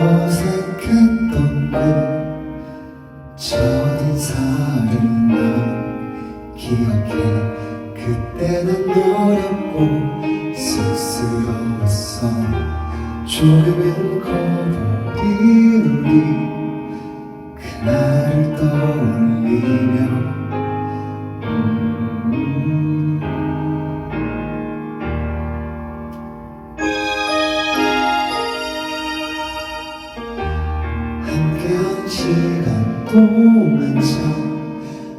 어색했던 그 첫인사를 난 기억해. 그때 난 어렵고 쑥스러웠어. 조금은 거북이 우리 그날을 떠올리며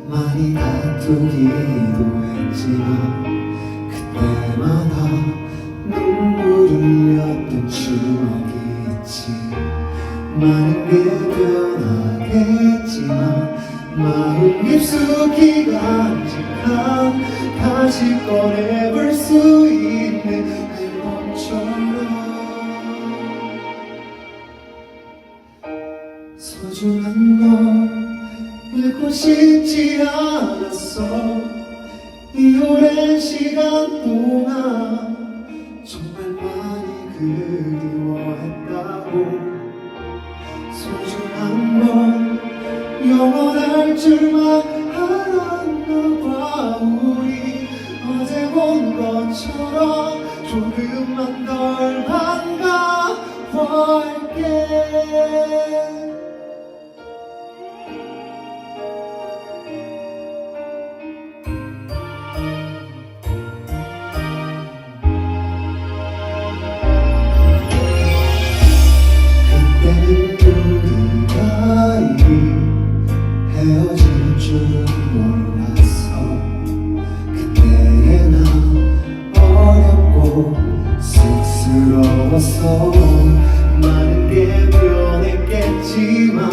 많이 다투기도 했지만 그때마다 눈물 흘렸던 추억이 있지. 많은 게 변하겠지만 마음 깊숙이 간직한 다시 꺼내볼 수 있는 앨범처럼 소중한 너 잃고 싶지 않았어. 이 오랜 시간 동안 정말 많이 그리워했다고. 소중한 너 영원할 줄만 알았나 봐. 우리 어제 본 것처럼 조금만 덜 반가워 쑥스러웠어 많은 게 변했겠지만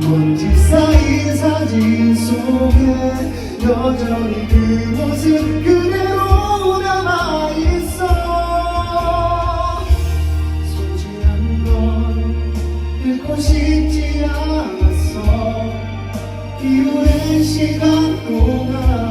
먼지 쌓인 사진 속에 여전히 그 모습 그대로 남아있어. 소중한 걸 잃고 싶지 않았어 이 오랜 시간 동안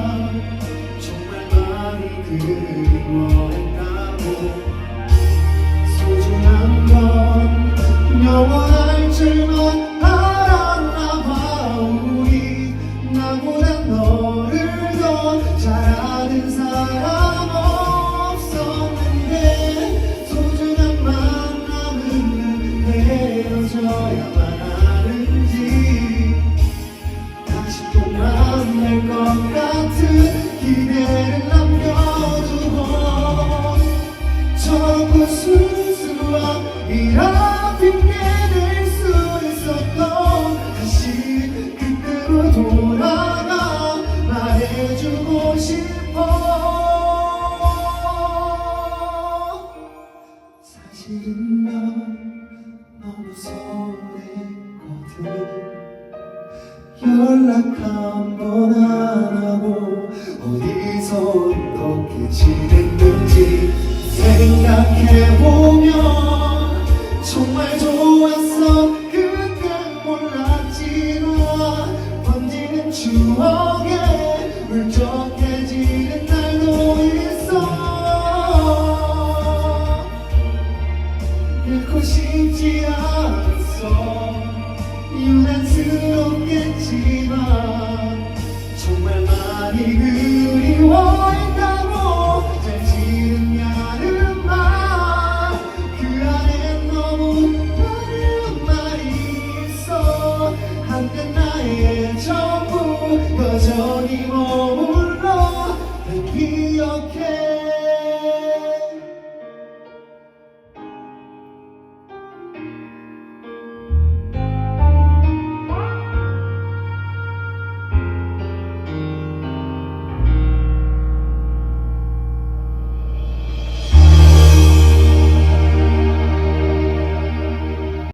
다시 또 만날 것 같은 기대를 남겨두고 저고 순수한 이런 핑계댈 수 있었던 다시 그때로 돌아가 말해주고 싶어. 사실은 넌 come.